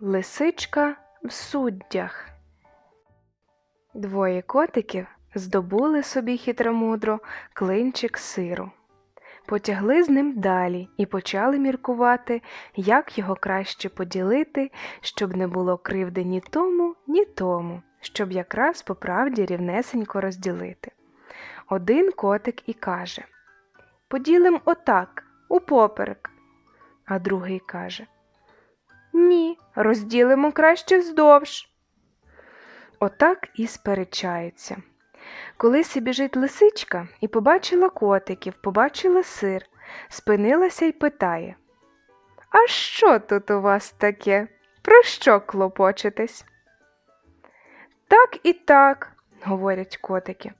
Лисичка в суддях. Двоє котиків здобули собі хитромудро клинчик сиру. Потягли з ним далі і почали міркувати, як його краще поділити, щоб не було кривди ні тому, ні тому, щоб якраз по правді рівнесенько розділити. Один котик і каже Поділим отак, упоперек. А другий каже розділимо краще вздовж. Отак і сперечаються. Колись і біжить лисичка і побачила котиків, побачила сир, спинилася й питає А що тут у вас таке? Про що клопочетесь? Так і так, говорять котики.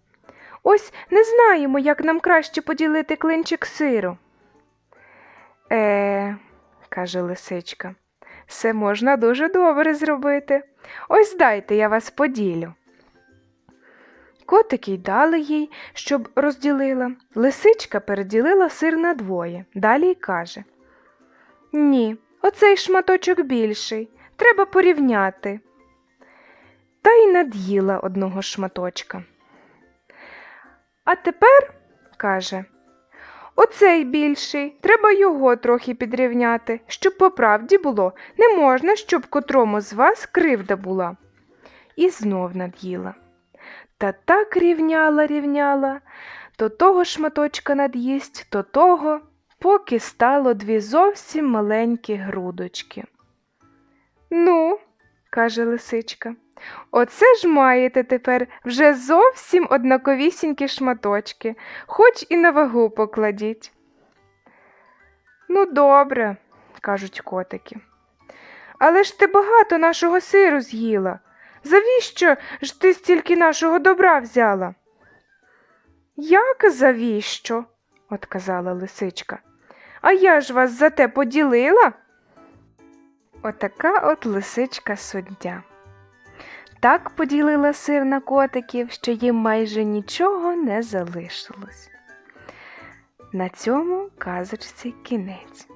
Ось не знаємо, як нам краще поділити клинчик сиру. Е, каже лисичка, все можна дуже добре зробити. Ось дайте я вас поділю. Котики й дали їй, щоб розділила. Лисичка переділила сир на двоє. Далі й каже Ні, оцей шматочок більший. Треба порівняти. Та й над'їла одного шматочка. А тепер, каже, оцей більший, треба його трохи підрівняти, щоб по правді було, не можна, щоб котрому з вас кривда була. І знов над'їла. Та так рівняла, рівняла, то того шматочка над'їсть, то того, поки стало дві зовсім маленькі грудочки. Ну, каже лисичка, оце ж маєте тепер вже зовсім однаковісінькі шматочки, хоч і на вагу покладіть. Ну, добре, кажуть котики. Але ж ти багато нашого сиру з'їла. Завіщо ж ти стільки нашого добра взяла? Як завіщо? отказала лисичка. А я ж вас за те поділила. Отака от лисичка суддя. Так поділила сир на котиків, що їм майже нічого не залишилось. На цьому казочці кінець.